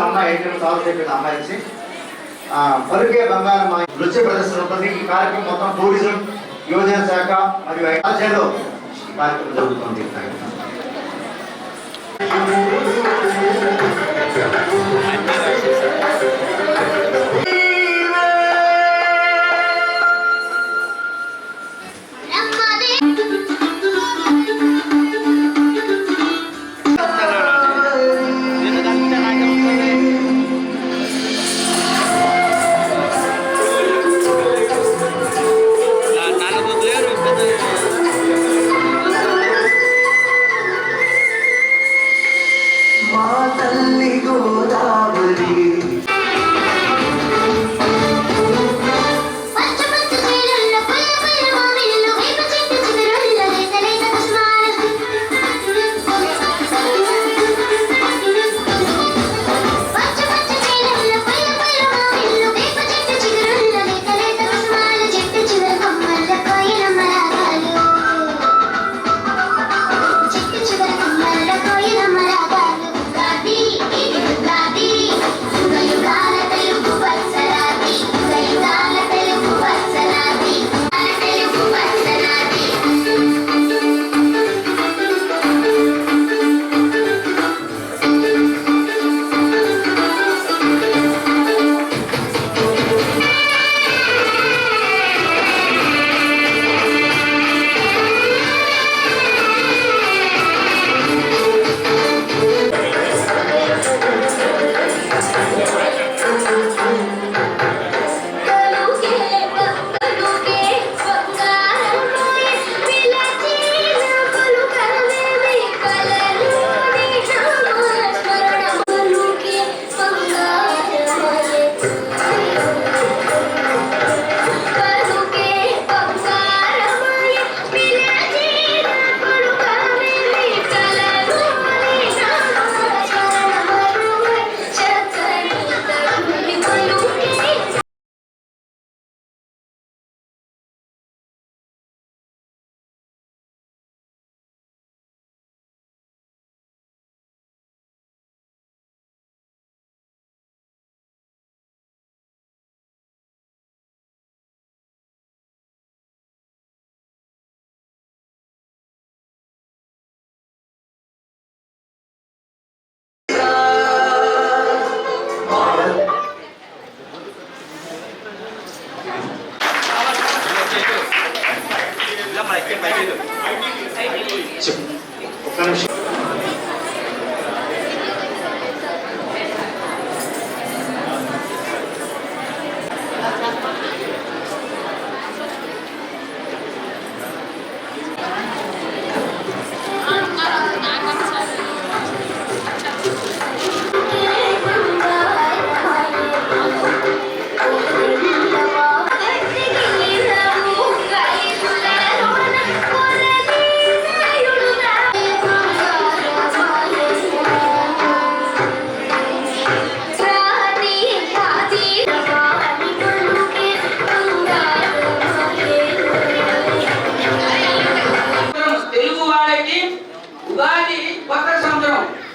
అమ్మాయి ఐదు సాల్వ్ చెప్పింది అమ్మాయి వచ్చి పలుకే బంగారం నృత్య ప్రదర్శన ఉంటుంది ఈ కార్యక్రమం మొత్తం టూరిజం యువజన శాఖ మరియు కార్యక్రమం జరుగుతుంది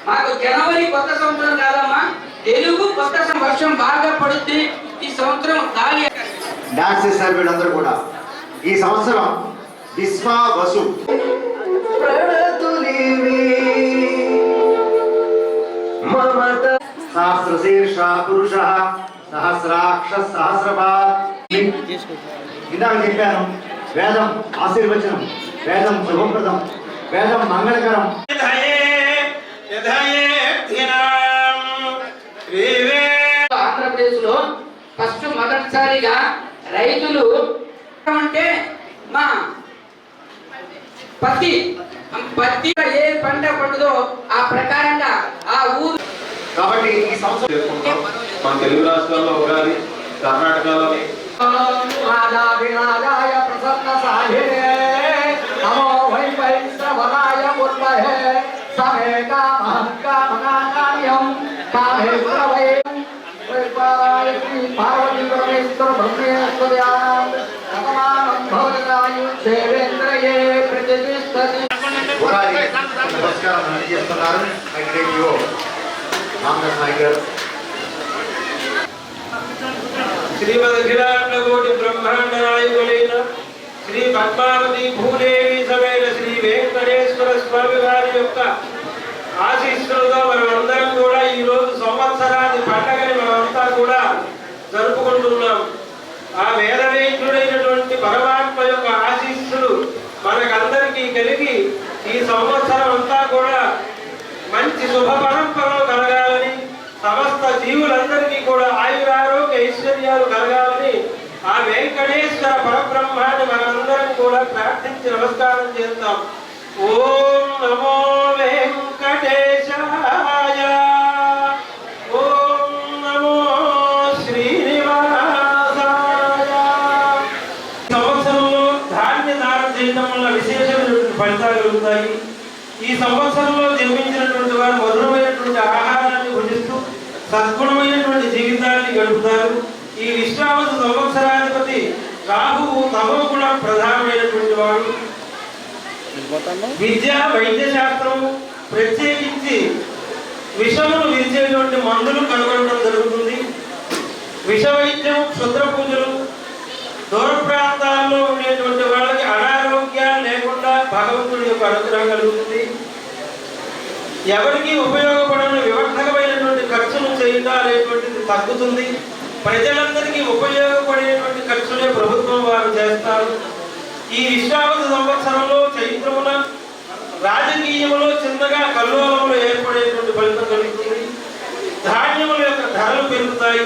మాకు జనవరి కొత్త సంవత్సరం కాదమ్మా. తెలుగు కొత్త వర్షం బాగా పడుద్ది. ఈ సంవత్సరం గాలి డాన్స్ చేశారు వీళ్ళందరూ కూడా. ఈ సంవత్సరం విశ్వా వసు. ప్రణతులివి మమత సహస్ర శీర్ష పురుష సహస్రాక్ష సహస్రపాత్ ఇందాక చెప్పాను వేదం ఆశీర్వచనం వేదం శుభప్రదం వేదం మంగళకరం. ఆంధ్రప్రదేశ్లో ఫస్ట్ మొదటిసారిగా రైతులు అంటే మా పత్తి పత్తి ఏ పంట పండుదో ఆ ప్రకారంగా ఆ ఊరు కాబట్టి ఈ సంవత్సరం చేసుకుంటాం. మన తెలుగు రాష్ట్రాల్లో ఉగాది కర్ణాటకలో ప్రసన్న సాహినే నమో వై వైశ్రవరాయ ముర్మహే सभे कामहं कामनाकार्यं कामेश्वरे वैपारायणी पार्वती परमेश्वर ब्रह्मेश्वर्यां भगवानं भवदायु सेवेन्द्रये प्रतिष्ठति नमस्कार माननीय सदारण मैग्रेडियो रामदास नायकर श्रीमद् अखिलांड कोटि ब्रह्मांड नायकुलेन శ్రీ పద్మావతి భూదేవి సమేత శ్రీ వెంకటేశ్వర స్వామి వారి యొక్క ఆశీస్సులతో మనం అందరం కూడా ఈ రోజు సంవత్సరాది పండగని మనమంతా కూడా జరుపుకుంటున్నాం. ఆ వేదవేంద్రుడైనటువంటి పరమాత్మ యొక్క ఆశీస్సులు మనకందరికీ కలిగి ఈ సంవత్సరం అంతా కూడా మంచి శుభ పరంపరలు కలగాలని సమస్త జీవులందరికీ కూడా ఆయురారోగ్య ఐశ్వర్యాలు కలగాలని ఆ వెంకటేశ్వర పరబ్రహ్మాన్ని మనందరం కూడా ప్రార్థించి నమస్కారం చేస్తాం. ఓం నమో వెంకటేశాయ. ఓం నమో శ్రీనివాసాయ. సంవత్సరంలో ధాన్య దానం చేయడం వల్ల విశేషమైనటువంటి ఫలితాలు కలుగుతాయి ఈ సంవత్సరంలో జన్మించినటువంటి వారు మధురమైనటువంటి ఆహారాన్ని భుజిస్తూ సద్గుణమైనటువంటి జీవితాన్ని గడుపుతారు. ఈ విశ్రామత సంవత్సరాధిపతి రాహువు తమో గుణ ప్రధానమైనటువంటి వాడు. విద్య వైద్య శాస్త్రం ప్రత్యేకించి విషమును విరిచేటువంటి మందులు కనుగొనడం జరుగుతుంది. విష వైద్యం క్షుద్ర పూజలు దూర ప్రాంతాల్లో ఉండేటువంటి వాళ్ళకి అనారోగ్యాలు లేకుండా భగవంతుడి యొక్క అనుగ్రహం కలుగుతుంది. ఎవరికి ఉపయోగపడని వివర్ధకమైనటువంటి ఖర్చులు చేయడం అనేటువంటిది తగ్గుతుంది. ప్రజలందరికీ ఉపయోగపడేటువంటి ఖర్చులే ప్రభుత్వం వారు చేస్తారు. ఈ విశ్రావత సంవత్సరంలో చైత్రమున రాజకీయంలో చిన్నగా కల్లోలంలో ఏర్పడేటువంటి ఫలితం కలుగుతుంది ధాన్యముల యొక్క ధరలు పెరుగుతాయి.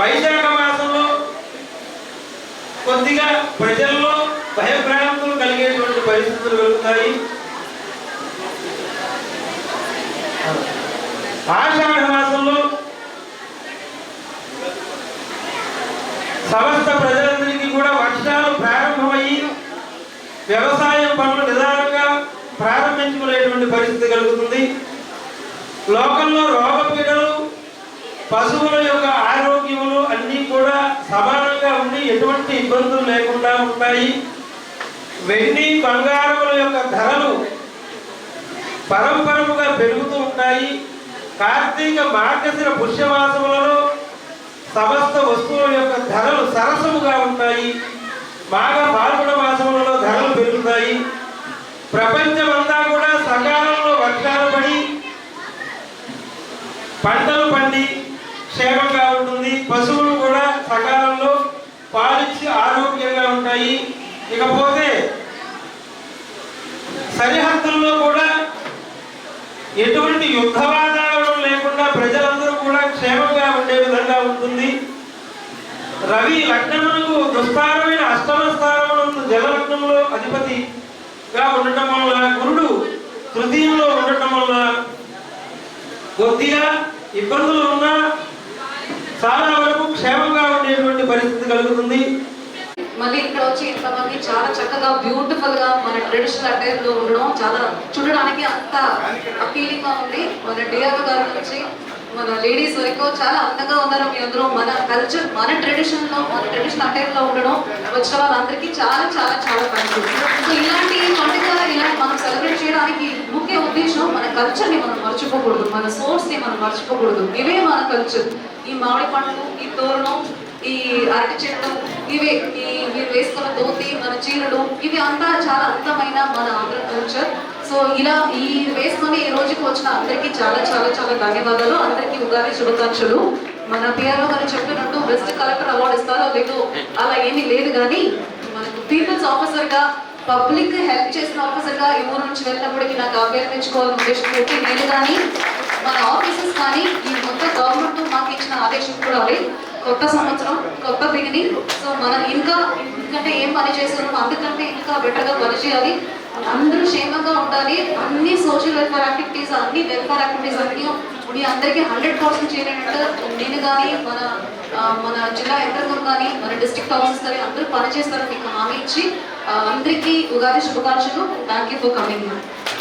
వైశాఖ మాసంలో కొద్దిగా ప్రజల్లో భయభ్రాంతులు కలిగేటువంటి పరిస్థితులు కలుగుతాయి ఆషాఢ మాసంలో సమస్త ప్రజలందరికీ కూడా వర్షాలు ప్రారంభమయ్యి వ్యవసాయం పనులు నిదానంగా ప్రారంభించుకునేటువంటి పరిస్థితి కలుగుతుంది. లోకంలో రోగపీడలు పశువుల యొక్క ఆరోగ్యములు అన్నీ కూడా సమానంగా ఉండి ఎటువంటి ఇబ్బందులు లేకుండా ఉంటాయి. వెండి బంగారముల యొక్క ధరలు పరంపరముగా పెరుగుతూ ఉంటాయి. కార్తీక మార్గశిర పుష్యమాసములలో సమస్త వస్తువుల యొక్క ధరలు సరసముగా ఉంటాయి. బాగా పాల్గొన మాసములలో ధరలు పెరుగుతాయి. ప్రపంచమంతా కూడా సకాలంలో వర్షాలు పడి పంటలు పండి క్షేమంగా ఉంటుంది. పశువులు కూడా సకాలంలో పాలిచ్చి ఆరోగ్యంగా ఉంటాయి. ఇకపోతే సరిహద్దుల్లో కూడా ఎటువంటి యుద్ధవా క్షేమంగా ఉండే విధంగా ఉంటుంది. రవి లగ్నమునకు దుస్తారమైన అష్టమ స్థానమునందు జలలగ్నంలో అధిపతిగా ఉండటం వల్ల గురుడు తృతీయంలో ఉండటం వల్ల కొద్దిగా ఇబ్బందులు ఉన్నా చాలా వరకు క్షేమంగా ఉండేటువంటి పరిస్థితి కలుగుతుంది. మళ్ళీ ఇక్కడ వచ్చి ఇంతమంది చాలా చక్కగా బ్యూటిఫుల్గా మన ట్రెడిషనల్ అటైర్లో ఉండడం చాలా చూడడానికి అంత అపీలింగ్గా ఉంది. మన డిఆర్ గారి నుంచి మన లేడీస్ వరకు చాలా అందంగా ఉన్నారు. మీ అందరూ మన కల్చర్ మన ట్రెడిషన్లో మన ట్రెడిషనల్ అటైర్లో ఉండడం వచ్చిన వాళ్ళందరికీ చాలా చాలా చాలా థ్యాంక్ సో ఇలాంటి పండుగ ఇలాంటి మనం సెలబ్రేట్ చేయడానికి ముఖ్య ఉద్దేశం మన కల్చర్ని మనం మర్చిపోకూడదు. మన సోర్స్ని మనం మర్చిపోకూడదు. ఇవే మన కల్చర్ ఈ మామిడి పండ్లు ఈ తోరణం ఈ అరటి చెట్లు ఇవే ఈ మీరు వేసుకున్న దోతి మన చీరలు ఇవి అంతా చాలా అందమైన మన ఆంధ్ర కల్చర్ సో ఇలా ఈ వేసుకొని ఈ రోజుకి వచ్చిన అందరికీ చాలా చాలా చాలా ధన్యవాదాలు. అందరికీ ఉగాది శుభాకాంక్షలు. మన పిఆర్ఓ గారు చెప్పినట్టు బెస్ట్ కలెక్టర్ అవార్డు ఇస్తారో లేదో అలా ఏమీ లేదు కానీ మనకు పీపుల్స్ ఆఫీసర్గా పబ్లిక్ హెల్ప్ చేసిన ఆఫీసర్గా ఈ ఊరు నుంచి వెళ్ళినప్పటికీ నాకు అభ్యర్థించుకోవాలని ఉద్దేశం పెట్టి నేను కానీ మన ఆఫీసెస్ కానీ ఈ మొత్తం గవర్నమెంట్ మాకు ఇచ్చిన ఆదేశం కూడా అదే కొత్త సంవత్సరం కొత్త బిగినింగ్ సో మనం ఇంకా ఎందుకంటే ఏం పని చేస్తున్నాం అందుకంటే ఇంకా బెటర్గా పని చేయాలి. అందరూ క్షేమంగా ఉండాలి. అన్ని సోషల్ వెల్ఫేర్ యాక్టివిటీస్ అన్ని వెల్ఫేర్ యాక్టివిటీస్ అన్ని మీ అందరికీ హండ్రెడ్ పర్సెంట్ చేయనట్టు నేను కానీ మన మన జిల్లా యంత్రాంగం కానీ మన డిస్ట్రిక్ట్ ఆఫీసర్స్ కానీ అందరూ పనిచేస్తారని మీకు హామీ ఇచ్చి అందరికీ ఉగాది శుభాకాంక్షలు. Thank you for coming